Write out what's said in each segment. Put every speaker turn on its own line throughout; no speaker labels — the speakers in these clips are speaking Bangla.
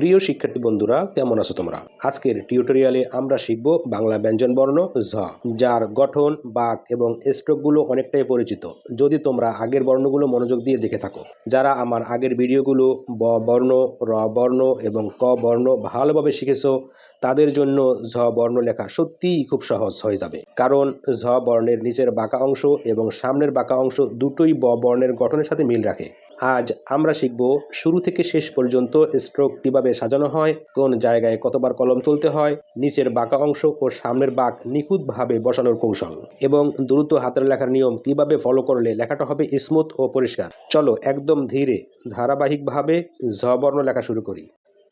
প্রিয় শিক্ষার্থী বন্ধুরা, কেমন আছো তোমরা? আজকের টিউটোরিয়ালে আমরা শিখব বাংলা ব্যঞ্জন বর্ণ ঝ, যার গঠন, বাক এবং স্ট্রোকগুলো অনেকটাই পরিচিত। যদি তোমরা আগের বর্ণগুলো মনোযোগ দিয়ে দেখে থাকো। যারা আমার আগের ভিডিওগুলো ব বর্ণ, র বর্ণ এবং ক বর্ণ ভালোভাবে শিখেছো, তাদের জন্য ঝ বর্ণ লেখা সত্যিই খুব সহজ হয়ে যাবে। কারণ ঝ বর্ণের নিচের বাঁকা অংশ এবং সামনের বাঁকা অংশ দুটোই ব বর্ণের গঠনের সাথে মিল রাখে। আজ আমরা শিখব শুরু থেকে শেষ পর্যন্ত স্ট্রোক কীভাবে সাজানো হয়, কোন জায়গায় কতবার কলম তুলতে হয়, নিচের বাঁকা অংশ ও সামনের বাঁক নিখুঁতভাবে বসানোর কৌশল এবং দ্রুত হাতের লেখার নিয়ম কীভাবে ফলো করলে লেখাটা হবে স্মুথ ও পরিষ্কার। চলো একদম ধীরে, ধারাবাহিকভাবে ঝ বর্ণ লেখা শুরু করি।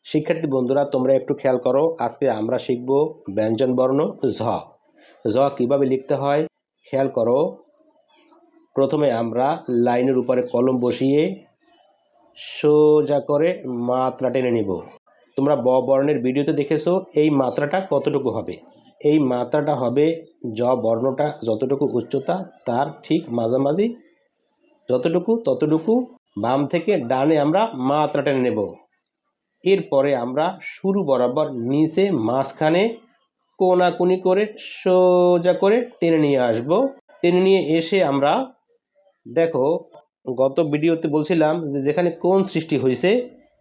শিক্ষার্থী বন্ধুরা, তোমরা একটু খেয়াল করো, আজকে আমরা শিখব ব্যঞ্জন বর্ণ, ঝ। ঝ কীভাবে লিখতে হয়, খেয়াল করো। প্রথমে আমরা লাইনের উপরে কলম বসিয়ে সোজা করে মাত্রা টেনে নিব। তোমরা ব বর্ণের ভিডিওতে দেখেছ এই মাত্রাটা কতটুকু হবে? এই মাত্রাটা হবে জ বর্ণটা যতটুকু উচ্চতা, তার ঠিক মাঝামাঝি যতটুকু ততটুকু। বাম থেকে ডানে আমরা মাত্রা টেনে নেব। এরপরে আমরা শুরু বরাবর নিচে মাঝখানে কোনাকুনি করে সোজা করে টেনে নিয়ে আসব। টেনে নিয়ে এসে আমরা দেখো, গত ভিডিওতে বলছিলাম যে যেখানে কোন সৃষ্টি হয়েছে,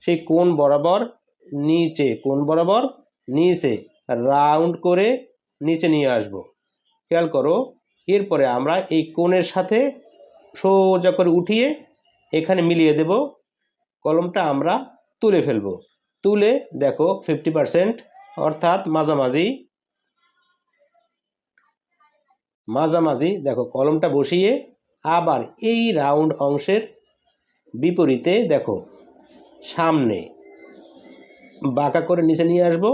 সেই কোন বরাবর নিচে কোন বরাবর নিচে, রাউন্ড করে নিচে নিয়ে আসব। খেয়াল করো, এরপরে আমরা এই কোণের সাথে সোজা করে উঠিয়ে এখানে মিলিয়ে দেব। কলমটা আমরা তুলে ফেলব। তুলে দেখো ফিফটি পারসেন্ট অর্থাৎ মাঝামাঝি। মাঝামাঝি, দেখো, কলমটা বসিয়ে আবার এই রাউন্ড অংশের বিপরীতে দেখো, সামনে বাঁকা করে নিচে নিয়ে আসব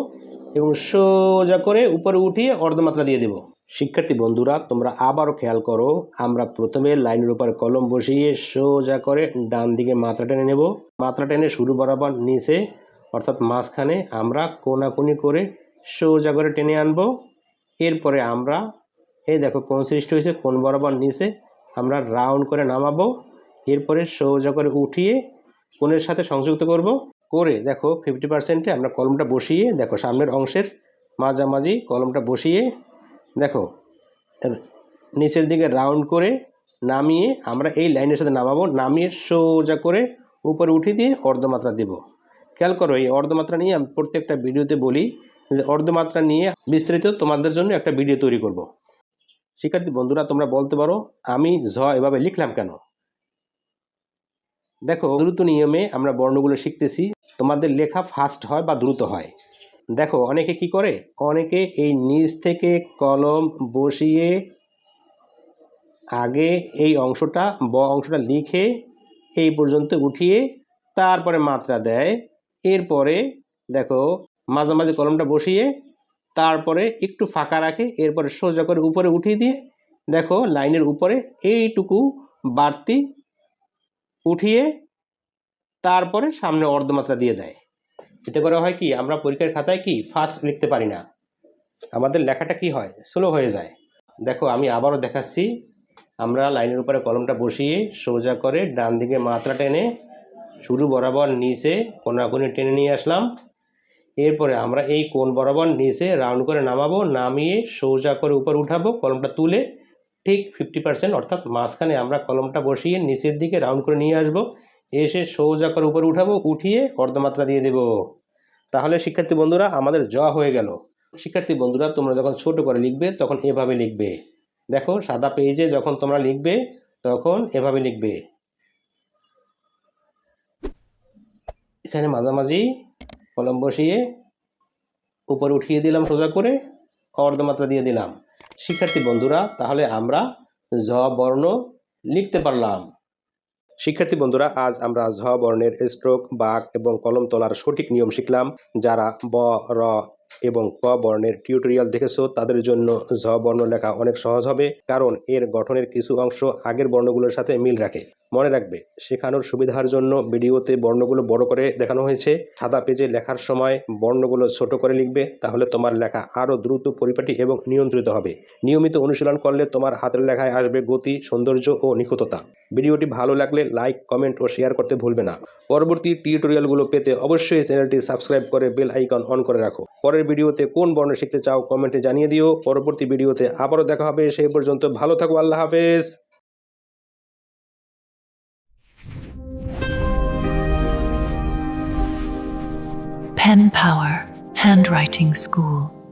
এবং সোজা করে উপরে উঠিয়ে অর্ধমাত্রা দিয়ে দেব। শিক্ষার্থী বন্ধুরা, তোমরা আবারও খেয়াল করো, আমরা প্রথমে লাইনের উপর কলম বসিয়ে সোজা করে ডান দিকে মাত্রা টেনে নেব। মাত্রা টেনে শুরু বরাবর নিচে, অর্থাৎ মাঝখানে আমরা কোনাকুনি করে সোজা করে টেনে আনব। এরপরে আমরা, এই দেখো কোন সৃষ্টি হয়েছে কোন বরাবর নিচে আমরা রাউন্ড করে নামাবো। এরপরে সোজা করে উঠিয়ে কোণের সাথে সংযুক্ত করব। করে দেখো ফিফটি পার্সেন্টে আমরা কলমটা বসিয়ে, দেখো সামনের অংশের মাঝামাঝি কলমটা বসিয়ে, দেখো নিচের দিকে রাউন্ড করে নামিয়ে আমরা এই লাইনের সাথে নামাবো। নামিয়ে সোজা করে উপরে উঠিয়ে দিয়ে অর্ধমাত্রা দেব। খেয়াল করো, এই অর্ধমাত্রা নিয়ে আমি প্রত্যেকটা ভিডিওতে বলি যে অর্ধমাত্রা নিয়ে বিস্তারিত তোমাদের জন্য একটা ভিডিও তৈরি করব। শিক্ষার্থী বন্ধুরা, তোমরা বলতে পারো, আমি ঝ এভাবে লিখলাম কেন? দেখো, দ্রুত নিয়মে আমরা বর্ণগুলো শিখতেছি। তোমাদের লেখা ফাস্ট হয় বা দ্রুত হয়। দেখো, অনেকে কি করে? অনেকে এই নিচ থেকে কলম বসিয়ে আগে এই অংশটা, ব অংশটা লিখে এই পর্যন্ত উঠিয়ে তারপরে মাত্রা দেয়। এরপরে দেখো, মাঝামাঝি কলমটা বসিয়ে তারপরে একটু ফাঁকা রাখে, এরপরে সোজা করে উপরে উঠিয়ে দিয়ে, দেখো লাইনের উপরে এইটুকু বাড়তি উঠিয়ে তারপরে সামনে অর্ধমাত্রা দিয়ে দেয়। এতে করে হয় কি, আমরা পরীক্ষার খাতায় কি ফাস্ট লিখতে পারি না। আমাদের লেখাটা কি হয় স্লো হয়ে যায়। দেখো আমি আবারও দেখাচ্ছি, আমরা লাইনের উপরে কলমটা বসিয়ে সোজা করে ডান দিকে মাত্রা টেনে, শুরু বরাবর নিচে কোনাকুনি টেনে নিয়ে আসলাম। এরপরে আমরা এই কোণ বরাবর নিচে রাউন্ড করে নামাবো, নামিয়ে সোজা করে উপর উঠাবো, কলমটা তুলে ঠিক ফিফটি পার্সেন্ট অর্থাৎ মাঝখানে আমরা কলমটা বসিয়ে নিচের দিকে রাউন্ড করে নিয়ে আসব। এসে সোজা করে উপরে উঠাবো, উঠিয়ে অর্ধমাত্রা দিয়ে দেব। তাহলে শিক্ষার্থী বন্ধুরা, আমাদের জ হয়ে গেল। শিক্ষার্থী বন্ধুরা, তোমরা যখন ছোট করে লিখবে, তখন এভাবে লিখবে। দেখো, সাদা পেজে যখন তোমরা লিখবে, তখন এভাবে লিখবে। এখানে মাঝামাঝি কলম বসিয়ে উপরে উঠিয়ে দিলাম সোজা করে, অর্ধমাত্রা দিয়ে দিলাম। শিক্ষার্থী বন্ধুরা, তাহলে আমরা ঝ বর্ণ লিখতে পারলাম। শিক্ষার্থী বন্ধুরা, আজ আমরা ঝ বর্ণের স্ট্রোক বাঘ এবং কলম তোলার সঠিক নিয়ম শিখলাম। যারা ব, র এবং ক বর্ণের টিউটোরিয়াল দেখেছ, তাদের জন্য ঝ বর্ণ লেখা অনেক সহজ হবে, কারণ এর গঠনের কিছু অংশ আগের বর্ণগুলোর সাথে মিল রাখে। মনে রাখবে, শেখানোর সুবিধার জন্য ভিডিওতে বর্ণগুলো বড় করে দেখানো হয়েছে। সাদা পেজে লেখার সময় বর্ণগুলো ছোট করে লিখবে, তাহলে তোমার লেখা আরও দ্রুত পরিপাটি এবং নিয়ন্ত্রিত হবে। নিয়মিত অনুশীলন করলে তোমার হাতের লেখায় আসবে গতি, সৌন্দর্য ও নিখুঁততা। ভিডিওটি ভালো লাগলে লাইক, কমেন্ট ও শেয়ার করতে ভুলবে না। পরবর্তী টিউটোরিয়ালগুলো পেতে অবশ্যই চ্যানেলটি সাবস্ক্রাইব করে বেল আইকন অন করে রাখো। পরের ভিডিওতে কোন বর্ণ শিখতে চাও কমেন্টে জানিয়ে দিও। পরবর্তী ভিডিওতে আবারও দেখা হবে। সেই পর্যন্ত ভালো থাকো, আল্লাহ হাফেজ।
Pen Power, Handwriting School.